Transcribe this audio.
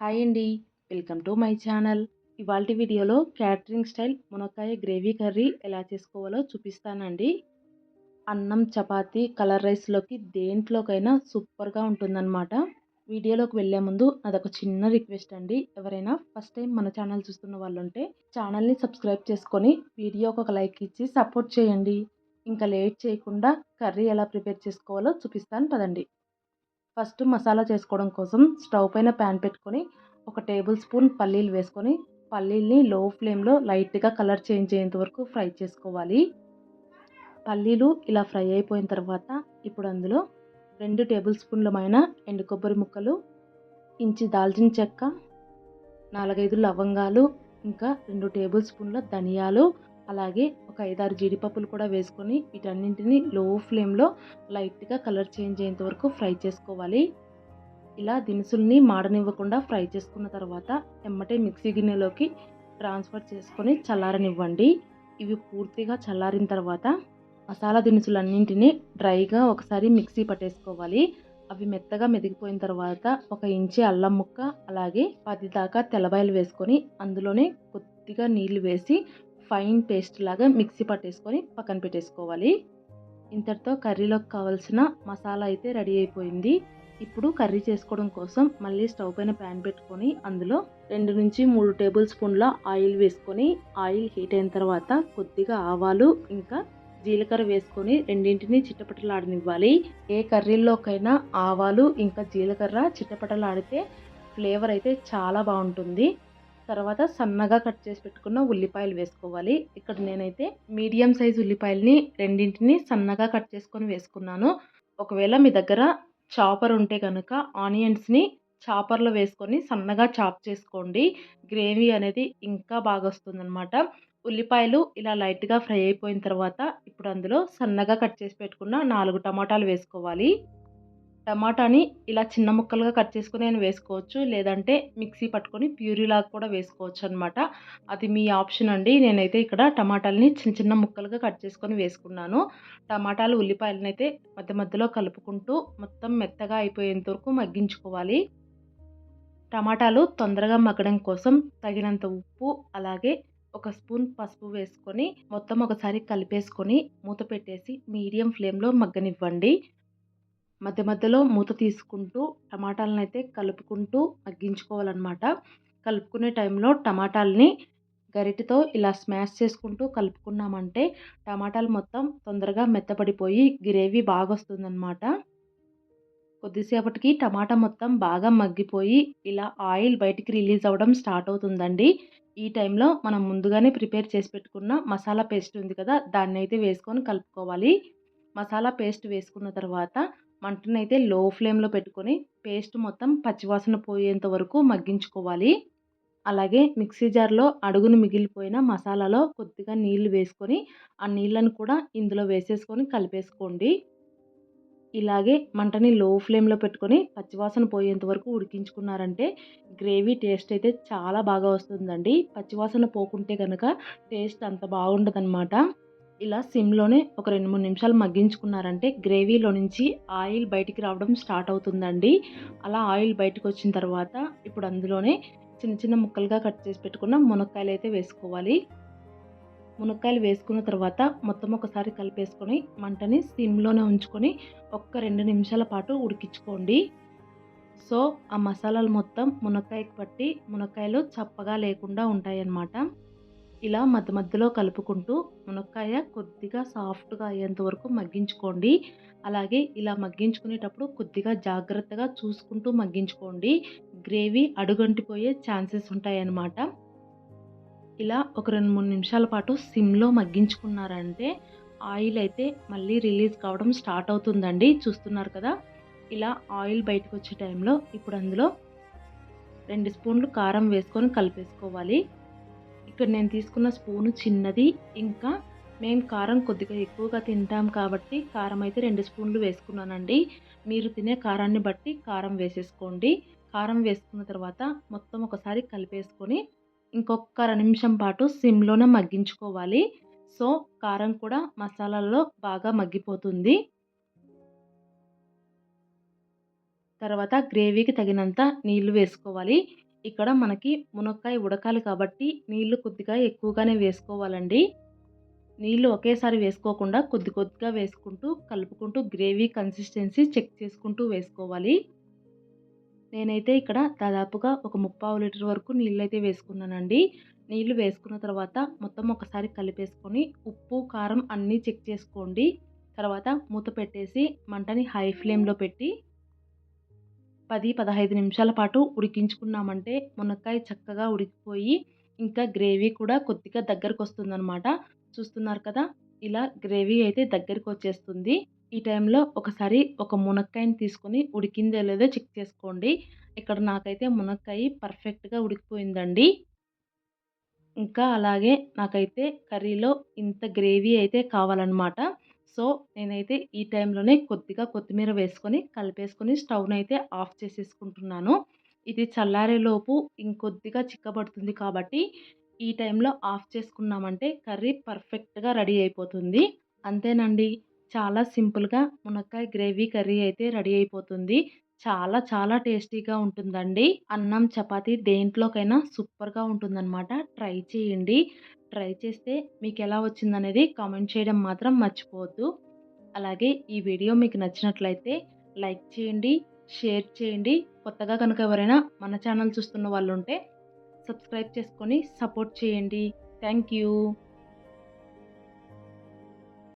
Hi అండి. Welcome to my channel. ఇవాళ వీడియోలో క్యాటరింగ్ స్టైల్ మునక్కాయ గ్రేవీ కర్రీ ఎలా చేసుకోవాలో చూపిస్తానండి. అన్నం చపాతీ కలర్ రైస్లోకి దేంట్లోకైనా సూపర్గా ఉంటుందన్నమాట. వీడియోలోకి వెళ్ళే ముందు అదొక చిన్న రిక్వెస్ట్ అండి. ఎవరైనా ఫస్ట్ టైం మన ఛానల్ చూస్తున్న వాళ్ళు ఉంటే ఛానల్ని సబ్స్క్రైబ్ చేసుకొని వీడియోకి ఒక లైక్ ఇచ్చి సపోర్ట్ చేయండి. ఇంకా లేట్ చేయకుండా కర్రీ ఎలా ప్రిపేర్ చేసుకోవాలో చూపిస్తాను పదండి. ఫస్ట్ మసాలా చేసుకోవడం కోసం స్టవ్ పైన ప్యాన్ పెట్టుకొని ఒక టేబుల్ స్పూన్ పల్లీలు వేసుకొని పల్లీల్ని లో ఫ్లేమ్లో లైట్గా కలర్ చేంజ్ అయ్యేంత వరకు ఫ్రై చేసుకోవాలి. పల్లీలు ఇలా ఫ్రై అయిపోయిన తర్వాత ఇప్పుడు అందులో రెండు టేబుల్ స్పూన్లమైన ఎండు కొబ్బరి ముక్కలు ఇంచి దాల్చిన చెక్క నాలుగైదు లవంగాలు ఇంకా రెండు టేబుల్ స్పూన్ల ధనియాలు అలాగే ఒక ఐదారు జీడిపప్పులు కూడా వేసుకొని వీటన్నింటిని లో ఫ్లేమ్లో లైట్గా కలర్ చేంజ్ అయ్యేంత వరకు ఫ్రై చేసుకోవాలి. ఇలా దినుసుల్ని మాడనివ్వకుండా ఫ్రై చేసుకున్న తర్వాత ఎమ్మటే మిక్సీ గిన్నెలోకి ట్రాన్స్ఫర్ చేసుకొని చల్లారనివ్వండి. ఇవి పూర్తిగా చల్లారిన తర్వాత మసాలా దినుసులన్నింటినీ డ్రైగా ఒకసారి మిక్సీ పట్టేసుకోవాలి. అవి మెత్తగా మెదిగిపోయిన తర్వాత ఒక ఇంచి అల్లం ముక్క అలాగే పది దాకా తెల్లబాయలు వేసుకొని అందులోనే కొద్దిగా నీళ్ళు వేసి ఫైన్ పేస్ట్ లాగా మిక్సీ పట్టేసుకొని పక్కన పెట్టేసుకోవాలి. ఇంతటితో కర్రీలోకి కావాల్సిన మసాలా అయితే రెడీ అయిపోయింది. ఇప్పుడు కర్రీ చేసుకోవడం కోసం మళ్ళీ స్టవ్ పైన ప్యాన్ పెట్టుకొని అందులో రెండు నుంచి మూడు టేబుల్ స్పూన్ల ఆయిల్ వేసుకొని ఆయిల్ హీట్ అయిన తర్వాత కొద్దిగా ఆవాలు ఇంకా జీలకర్ర వేసుకొని రెండింటిని చిట్టపటలాడనివ్వాలి ఏ కర్రీల్లోకైనా ఆవాలు ఇంకా జీలకర్ర చిట్టపటలాడితే ఫ్లేవర్ అయితే చాలా బాగుంటుంది. తర్వాత సన్నగా కట్ చేసి పెట్టుకున్న ఉల్లిపాయలు వేసుకోవాలి. ఇక్కడ నేనైతే మీడియం సైజ్ ఉల్లిపాయలని రెండింటిని సన్నగా కట్ చేసుకొని వేసుకున్నాను. ఒకవేళ మీ దగ్గర చాపర్ ఉంటే కనుక ఆనియన్స్ని చాపర్లో వేసుకొని సన్నగా చాప్ చేసుకోండి. గ్రేవీ అనేది ఇంకా బాగా వస్తుందన్నమాట. ఉల్లిపాయలు ఇలా లైట్గా ఫ్రై అయిపోయిన తర్వాత ఇప్పుడు అందులో సన్నగా కట్ చేసి పెట్టుకున్న నాలుగు టమాటాలు వేసుకోవాలి. టమాటాని ఇలా చిన్న ముక్కలుగా కట్ చేసుకుని నేను వేసుకోవచ్చు. లేదంటే మిక్సీ పట్టుకొని ప్యూరీలాగా కూడా వేసుకోవచ్చు అనమాట అది మీ ఆప్షన్ అండి. నేనైతే ఇక్కడ టమాటాలని చిన్న చిన్న ముక్కలుగా కట్ చేసుకొని వేసుకున్నాను. టమాటాలు ఉల్లిపాయలను అయితే మధ్య మధ్యలో కలుపుకుంటూ మొత్తం మెత్తగా అయిపోయేంత వరకు మగ్గించుకోవాలి. టమాటాలు తొందరగా మగ్గడం కోసం తగినంత ఉప్పు అలాగే ఒక స్పూన్ పసుపు వేసుకొని మొత్తం ఒకసారి కలిపేసుకొని మూత పెట్టేసి మీడియం ఫ్లేమ్లో మగ్గనివ్వండి. మధ్య మధ్యలో మూత తీసుకుంటూ టమాటాలను అయితే కలుపుకుంటూ మగ్గించుకోవాలన్నమాట. కలుపుకునే టైంలో టమాటాలని గరిటతో ఇలా స్మాష్ చేసుకుంటూ కలుపుకున్నామంటే టమాటాలు మొత్తం తొందరగా మెత్తపడిపోయి గ్రేవీ బాగా వస్తుందన్నమాట కొద్దిసేపటికి టమాటా మొత్తం బాగా మగ్గిపోయి ఇలా ఆయిల్ బయటికి రిలీజ్ అవ్వడం స్టార్ట్ అవుతుందండి. ఈ టైంలో మనం ముందుగానే ప్రిపేర్ చేసి పెట్టుకున్న మసాలా పేస్ట్ ఉంది కదా దాన్ని అయితే వేసుకొని కలుపుకోవాలి. మసాలా పేస్ట్ వేసుకున్న తర్వాత మంటనైతే లో ఫ్లేమ్లో పెట్టుకొని పేస్ట్ మొత్తం పచ్చివాసన పోయేంత వరకు మగ్గించుకోవాలి. అలాగే మిక్సీ జార్లో అడుగును మిగిలిపోయిన మసాలాలో కొద్దిగా నీళ్ళు వేసుకొని ఆ నీళ్ళను కూడా ఇందులో వేసేసుకొని కలిపేసుకోండి. ఇలాగే మంటని లో ఫ్లేమ్లో పెట్టుకొని పచ్చివాసన పోయేంత వరకు ఉడికించుకున్నారంటే గ్రేవీ టేస్ట్ అయితే చాలా బాగా వస్తుందండి. పచ్చివాసన పోకుంటే కనుక టేస్ట్ అంత బాగుండదన్నమాట. ఇలా సిమ్లోనే ఒక రెండు మూడు నిమిషాలు మగ్గించుకున్నారంటే గ్రేవీలో నుంచి ఆయిల్ బయటికి రావడం స్టార్ట్ అవుతుందండి. అలా ఆయిల్ బయటకు వచ్చిన తర్వాత ఇప్పుడు అందులోనే చిన్న చిన్న ముక్కలుగా కట్ చేసి పెట్టుకున్న మునక్కాయలు అయితే వేసుకోవాలి. మునక్కాయలు వేసుకున్న తర్వాత మొత్తం ఒకసారి కలిపేసుకొని మంటని సిమ్లోనే ఉంచుకొని ఒక్క రెండు నిమిషాల పాటు ఉడికించుకోండి. సో ఆ మసాలాలు మొత్తం మునక్కాయకి పట్టి మునక్కాయలు చప్పగా లేకుండా ఉంటాయన్నమాట. ఇలా మధ్య మధ్యలో కలుపుకుంటూ మునక్కాయ కొద్దిగా సాఫ్ట్గా అయ్యేంత వరకు మగ్గించుకోండి. అలాగే ఇలా మగ్గించుకునేటప్పుడు కొద్దిగా జాగ్రత్తగా చూసుకుంటూ మగ్గించుకోండి. గ్రేవీ అడుగంటిపోయే ఛాన్సెస్ ఉంటాయన్నమాట. ఇలా ఒక రెండు మూడు నిమిషాల పాటు సిమ్లో మగ్గించుకున్నారంటే ఆయిల్ అయితే మళ్ళీ రిలీజ్ కావడం స్టార్ట్ అవుతుందండి. చూస్తున్నారు కదా? ఇలా ఆయిల్ బయటకు వచ్చే టైంలో ఇప్పుడు అందులో రెండు స్పూన్లు కారం వేసుకొని కలిపేసుకోవాలి. ఇక్కడ నేను తీసుకున్న స్పూను చిన్నది ఇంకా మేము కారం కొద్దిగా ఎక్కువగా తింటాం కాబట్టి కారం అయితే రెండు స్పూన్లు వేసుకున్నానండి. మీరు తినే కారాన్ని బట్టి కారం వేసేసుకోండి. కారం వేసుకున్న తర్వాత మొత్తం ఒకసారి కలిపేసుకొని ఇంకొక నిమిషం పాటు సిమ్లోనే మగ్గించుకోవాలి. సో కారం కూడా మసాలాల్లో బాగా మగ్గిపోతుంది. తర్వాత గ్రేవీకి తగినంత నీళ్ళు వేసుకోవాలి. ఇక్కడ మనకి మునక్కాయ ఉడకాలి కాబట్టి నీళ్ళు కొద్దిగా ఎక్కువగానే వేసుకోవాలండి. నీళ్ళు ఒకేసారి వేసుకోకుండా కొద్ది కొద్దిగా వేసుకుంటూ కలుపుకుంటూ గ్రేవీ కన్సిస్టెన్సీ చెక్ చేసుకుంటూ వేసుకోవాలి. నేనైతే ఇక్కడ దాదాపుగా ఒక ముప్పావు లీటర్ వరకు నీళ్ళు అయితే వేసుకున్నానండి. నీళ్ళు వేసుకున్న తర్వాత మొత్తం ఒకసారి కలిపేసుకొని ఉప్పు కారం అన్నీ చెక్ చేసుకోండి. తర్వాత మూత పెట్టేసి మంటని హై ఫ్లేమ్లో పెట్టి పది పదహైదు నిమిషాల పాటు ఉడికించుకున్నామంటే మునక్కాయ చక్కగా ఉడికిపోయి ఇంకా గ్రేవీ కూడా కొద్దిగా దగ్గరకు వస్తుందన్నమాట చూస్తున్నారు కదా? ఇలా గ్రేవీ అయితే దగ్గరికి వచ్చేస్తుంది ఈ టైంలో ఒకసారి ఒక మునక్కాయని తీసుకొని ఉడికిందో లేదో చెక్ చేసుకోండి. ఇక్కడ నాకైతే మునక్కాయ పర్ఫెక్ట్గా ఉడికిపోయిందండి. ఇంకా అలాగే నాకైతే కర్రీలో ఇంత గ్రేవీ అయితే కావాలన్నమాట. సో నేనైతే ఈ టైంలోనే కొద్దిగా కొత్తిమీర వేసుకొని కలిపేసుకొని స్టవ్ని అయితే ఆఫ్ చేసేసుకుంటున్నాను. ఇది చల్లారేలోపు ఇంకొద్దిగా చిక్కబడుతుంది కాబట్టి ఈ టైంలో ఆఫ్ చేసుకున్నామంటే కర్రీ పర్ఫెక్ట్గా రెడీ అయిపోతుంది. అంతేనండి. చాలా సింపుల్గా మునక్కాయ గ్రేవీ కర్రీ అయితే రెడీ అయిపోతుంది. చాలా చాలా టేస్టీగా ఉంటుందండి. అన్నం చపాతీ దేంట్లోకైనా సూపర్గా ఉంటుందన్నమాట. ట్రై చేయండి. ట్రై చేస్తే మీకు ఎలా వచ్చిందనేది కామెంట్ చేయడం మాత్రం మర్చిపోవద్దు. అలాగే ఈ వీడియో మీకు నచ్చినట్లయితే లైక్ చేయండి షేర్ చేయండి. కొత్తగా కనుక ఎవరైనా మన ఛానల్ చూస్తున్న వాళ్ళు ఉంటే సబ్స్క్రైబ్ చేసుకొని సపోర్ట్ చేయండి. Thank you.